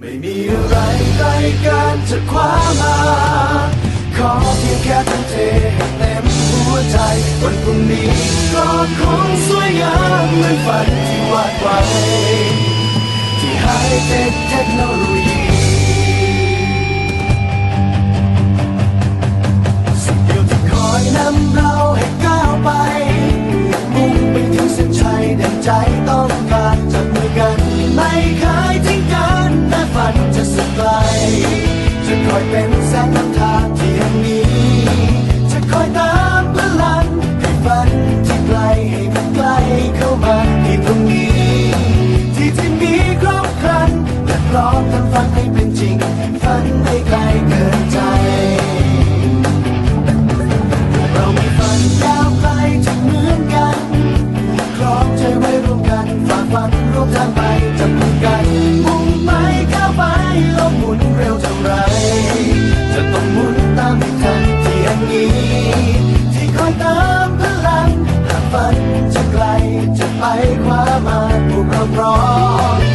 ไม่มีอะไรใกล้กันจะคว้ามา ขอเพียงแค่ตั้งเทให้เต็มหัวใจ วันพรุ่งนี้ก็คงสวยงามเหมือนฝันที่วาดไว้ ที่ไฮเทคเทคโนโลยีสิ่งเดียวที่คอยนำเราให้ก้าวไป มุ่งไปถึงเส้นชัยดังใจ คอยเป็นแสงนำทางที่ยังมีจะคอยตามพลังให้ฝันที่ไกลให้มันใกล้เข้ามาที่ตรงนี้ ที่ที่มีครบครันและพร้อมทำฝันให้เป็นจริง ฝันให้ไกลเกินใจ เรามีฝันยาวไกลที่เหมือนกันครองใจไว้ร่วมกันฝ่าฟันร่วมทางไปจับมือกันมุ่งไปก้าวไปโลกหมุนเร็วเท่าไร ไปคว้ามาพวกเราพรอม